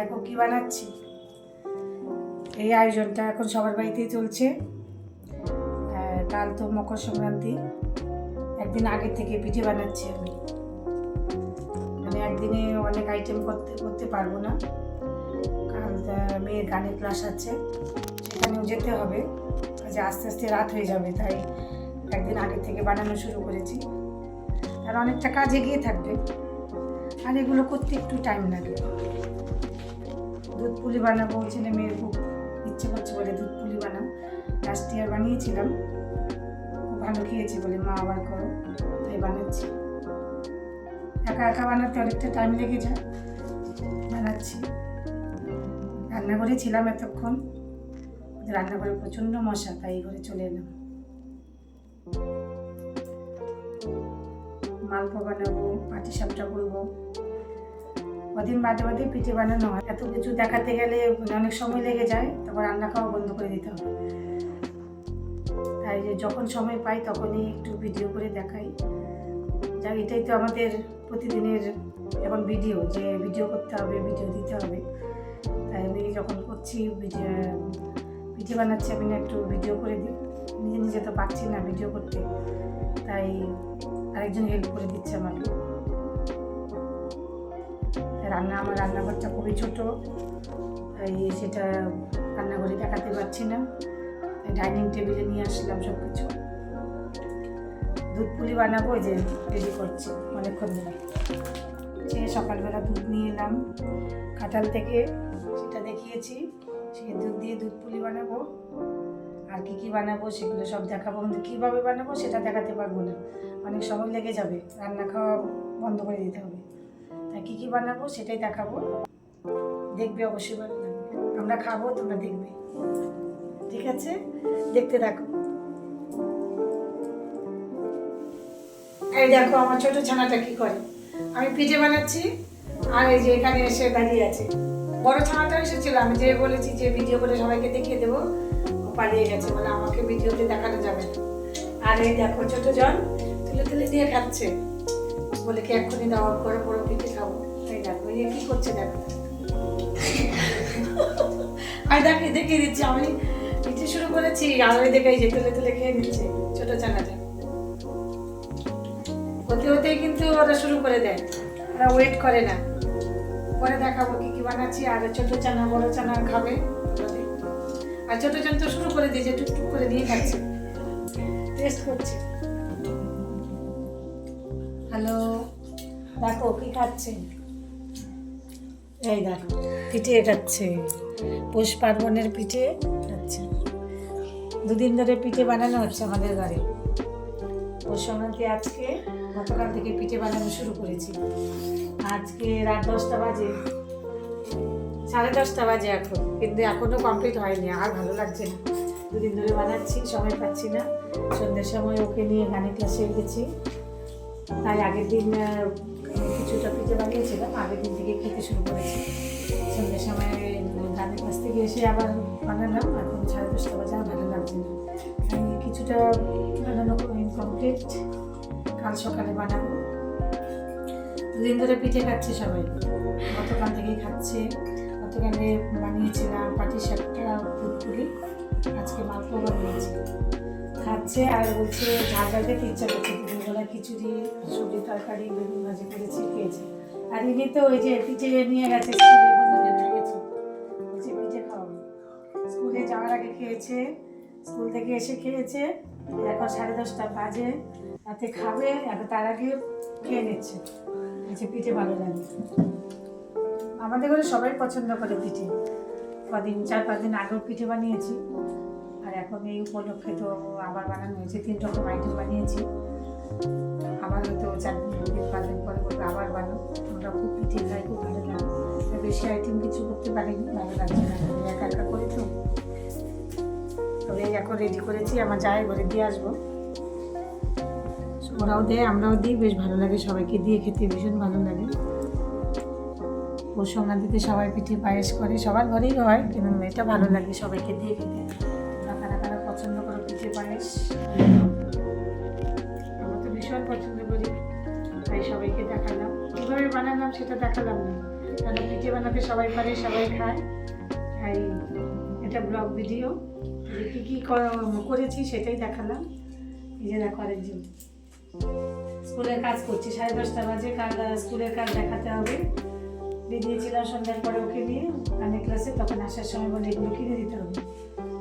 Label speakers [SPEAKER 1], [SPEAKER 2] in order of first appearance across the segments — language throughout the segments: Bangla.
[SPEAKER 1] দেখো কি বানাচ্ছি। এই আয়োজনটা এখন সবার বাড়িতেই চলছে। কাল তো মকর সংক্রান্তি। একদিন আগে থেকে পিঠে বানাচ্ছি আমি। মানে একদিনে অনেক আইটেম করতে করতে পারব না। কাল মেয়ের গানের ক্লাস আছে। সেখানেও যেতে হবে। যে আস্তে আস্তে রাত হয়ে যাবে, তাই একদিন আগে থেকে বানানো শুরু করেছি। আর অনেকটা কাজ এগিয়ে থাকবে। আর এগুলো করতে একটু টাইম লাগে। দুধ পুলি বানাবো, ছেলে মেয়ের খুব ইচ্ছে করছে বলে দুধ পুলি বানাও। লাস্ট ইয়ার বানিয়েছিলাম। খুব ভালো খেয়েছি বলে মা আবার করো, তাই বানাচ্ছি। একা একা বানাতে অনেকটা টাইম লেগে যায়। বানাচ্ছি। রান্নাঘরে ছিলাম এতক্ষণ। রান্নাঘরে প্রচণ্ড মশা, তাই ঘরে চলে এলাম। মালপো বানাবো পাটি সাপটা করব। কদিন বাদে বাদে পিঠে বানানো হয়। এত কিছু দেখাতে গেলে অনেক সময় লেগে যায়, তারপর রান্না খাওয়া বন্ধ করে দিতে হবে তাই যখন সময় পাই তখনই একটু ভিডিও করে দেখাই। যাক, এটাই তো আমাদের প্রতিদিনের এখন ভিডিও, যে ভিডিও করতে হবে, ভিডিও দিতে হবে। তাই আমি যখন করছি, ভিডিও, পিঠে বানাচ্ছি, আমি না একটু ভিডিও করে দিই। নিজে নিজে তো পারছি না ভিডিও করতে। তাই আরেকজন হেল্প করে দিচ্ছে আমাকে। রান্না, আমার রান্নাঘরটা খুবই ছোট, তাই সেটা রান্নাঘরে দেখাতে পারছি না। ডাইনিং টেবিলে নিয়ে আসলাম সব কিছু দুধ পুলি বানাবো যে রেডি করছি অনেকক্ষণ ধরে। সে সকালবেলা দুধ নিয়ে এলাম। কাঁঠাল থেকে সেটা দেখিয়েছি সে দুধ দিয়ে দুধ পুলি বানাবো। আর কী কী বানাবো সেগুলো সব দেখাবো। কিন্তু কীভাবে বানাবো সেটা দেখাতে পারব না। অনেক সময় লেগে যাবে। রান্না খাওয়া বন্ধ করে দিতে হবে। কী কী বানাবো সেটাই দেখাবো। দেখবে অবশ্যই ভালো লাগবে। আমরা খাব, তোমরা দেখবে। ঠিক আছে? দেখতে থাকো। এই দেখো, আমার ছোট ছানাটা কি করে? আমি পিঠে বানাচ্ছি, আর এই যে এখানে এসে দাঁড়িয়ে আছে। বড় ছানাটা এসেছিল, আমি যে বলেছি যে ভিডিও করে সবাইকে দেখিয়ে দেবো। পালিয়ে গেছে, বলে আমাকে ভিডিওতে দেখানো যাবে না। আর এই দেখো, ছোট জন তুলে তুলে দিয়ে খাচ্ছে। বলে কি এক্ষুনি দাওয়া করে বড় পিঠে খাব? তাই দেখো, এই কি করছে দেখো। আমি দেখে দেখিয়ে দিচ্ছি, আমি পিঠে শুরু করেছি আর ওই দেখে যে তুলে তুলে খেয়ে নিচ্ছে, ছোট চানাটা। হতে হতেই কিন্তু ওরা শুরু করে দেয়, ওরা ওয়েট করে না। পরে দেখাবো কি কি বানাচ্ছি, আর ছোট চানা, বড় চানা খাবে আর ছোট চান তো শুরু করে দিয়েছে টুকটুক করে দিয়ে খাচ্ছে। টেস্ট করছে। হ্যালো দেখো কি খাচ্ছে? এই দেখো, পিঠে খাচ্ছে। পৌষ পার্বণের পিঠে খাচ্ছে। দুদিন ধরে পিঠে বানানো হচ্ছে আমাদের ঘরে। পৌষ সংক্রান্তি আজকে গতকাল থেকে পিঠে বানানো শুরু করেছি। আজকে রাত দশটা বাজে। সাড়ে দশটা বাজে এখন, কিন্তু এখনও কমপ্লিট হয়নি। আর ভালো লাগছে না। দুদিন ধরে বানাচ্ছি, সময় পাচ্ছি না। সন্ধ্যের সময় ওকে নিয়ে গানের ক্লাসে গেছি তাই আগের দিন পিঠে বানিয়েছিলাম আগের দিন থেকে খেতে শুরু করেছি। সন্ধ্যের সময় গানের কাছ থেকে এসে আবার বানালাম, এখন সাড়ে দশটা বাজে আর ভালো লাগছে না। আমি কিছুটা বানানো কমপ্লিট কাল সকালে বানাবো। দুদিন ধরে পিঠে খাচ্ছে সবাই। গতকাল থেকেই খাচ্ছে। গতকালে বানিয়েছিলাম পাটি দুধ পুলি আজকে মালপো বানিয়েছি। খাচ্ছে আর বলছে ঝাল ঝাল খেতে ইচ্ছা করছে খিচুড়ি সবজি তরকারি, বেগুন ভাজি করেছি খেয়েছে আর ইনি তো ওই যে পিঠে নিয়ে গেছে, স্কুলে পিঠে খাওয়াবো স্কুলে যাওয়ার আগে খেয়েছে, স্কুল থেকে এসে খেয়েছে। এখন সাড়ে দশটা বাজে, রাতে খাবে, এখন তার আগে খেয়ে নিচ্ছে। বলছে, পিঠে ভালো লাগে আমাদের ঘরে সবাই পছন্দ করে পিঠে। কদিন, চার পাঁচ দিন আগেও পিঠে বানিয়েছি। আর এখন এই উপলক্ষে তো আবার বানানো হয়েছে তিন রকম আইটেম বানিয়েছি। আবার হয়তো চার দিন বলব, আবার বানো আমরা খুব পিঠে খাই, খুব ভালো লাগে। বেশি আইটেম কিছু করতে পারিনি, ভালো লাগছে না। একা একা করি তো তবে এখন রেডি করেছি, আমার যায় ঘরে দিয়ে আসব। ওরাও দেয়, আমরাও দিই, বেশ ভালো লাগে সবাইকে দিয়ে, খেতে ভীষণ ভালো লাগে। পৌষ সংক্রান্তিতে সবাই পিঠে পায়েস করে, সবার ঘরেই হয়, কিন্তু এটা ভালো লাগে সবাইকে দিয়ে খেতে। বানালাম সেটা দেখালাম না। কেন পিঠে বানাতে সবাই পারে, সবাই খায়। এই এটা ব্লগ ভিডিও কী কী করেছি সেটাই দেখালাম। এই যে স্কুলের কাজ করছি, সাড়ে দশটা বাজে। কাল স্কুলের কাজ দেখাতে হবে। বেরিয়েছিলাম সন্ধ্যার পরে ওকে নিয়ে। গানে ক্লাসে তখন আসার সময় বলে এগুলো কিনে দিতে হবে।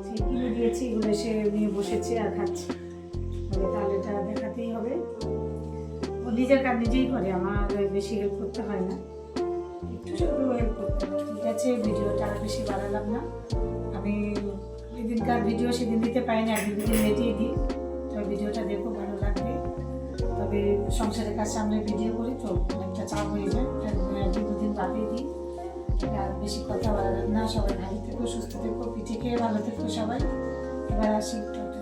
[SPEAKER 1] সেই কিনে দিয়েছি, এগুলো এসে নিয়ে বসেছে আর খাচ্ছে। তাহলে নিজের কাজ নিজেই করে, আমার বেশি হেল্প করতে হয় না। একটু শুধু হেল্প করতে ঠিক আছে, ভিডিওটা আর বেশি বাড়ালাম না। আমি যেদিনকার ভিডিও সেদিন দিতে পারি না, একদিন দুদিন লেটেই দিই। তবে ভিডিওটা দেখো, ভালো লাগবে। তবে সংসারের কাজ সামনে ভিডিও করি তো অনেকটা চাপ হয়ে যায়। একদিন দুদিন বাদেই দিই। আর বেশি কথা বাড়ালাম না। সবাই ভালো থেকো, সুস্থ থেকো, পিঠে খেয়ে ভালো থেকো সবাই। এবার আসি টাটা